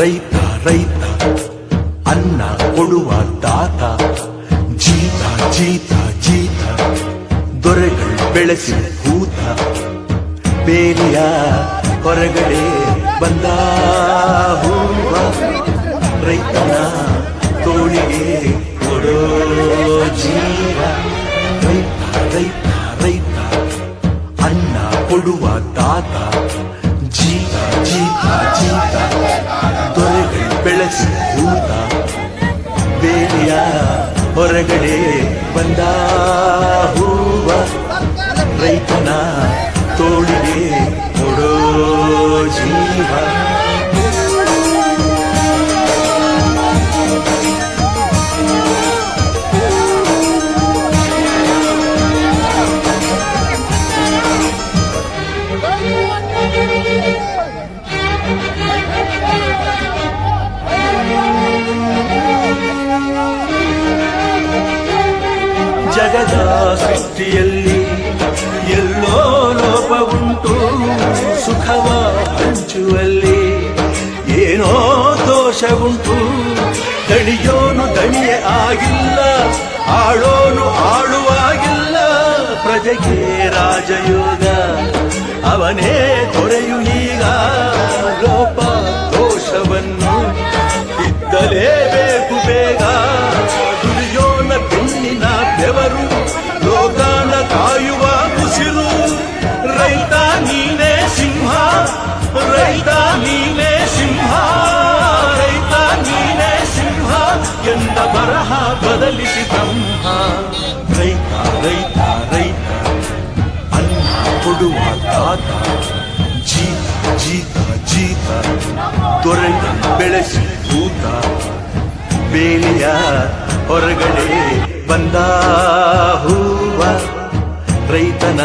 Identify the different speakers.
Speaker 1: ರೈತ ರೈತ, ಅನ್ನ ಕೊಡುವ ದಾತ, ಜೀತ ಜೀತ ಜೀತ, ದೊರೆಗಳು ಬೆಳೆಸಿ ಭೂತ, ಬೇಲಿಯ ಹೊರಗಡೆ ಬಂದ ಹೂವ, ರೈತನ ತೋಳಿಗೆ ಕೊಡೋ ಜೀವ. ರೈತ ರೈತ ರೈತ, ಅನ್ನ ಕೊಡುವ ದಾತ ಹೊರಗಡೆ ಬಂದ ಹೂವ ರೈತನ ತೋಳಿಗೆ ಜಗದ ಸೃಷ್ಟಿಯಲ್ಲಿ ಎಲ್ಲೋ ಲೋಪ ಉಂಟು ಸುಖವ ಹಂಚುವಲ್ಲಿ ಏನೋ ದೋಷ ಉಂಟು, ದಣಿಯೋನು ದಣಿಯ ಆಗಿಲ್ಲ, ಆಳೋನು ಆಳುವಾಗಿಲ್ಲ. ಪ್ರಜೆಗೆ ರಾಜಯೋಗ, ಅವನೇ ಬ್ರಹ್ಮ ರೈತ ರೈತ ರೈತ ಅನ್ನ ಕೊಡುವ ತಾತ ಜೀತ ಜೀತ ಜೀತ ತೊರೆಯ ಬೆಳೆಸಿ ಭೂತ ಬೇಲಿಯ ಹೊರಗಡೆ ಬಂದ ಹೂವ ರೈತನ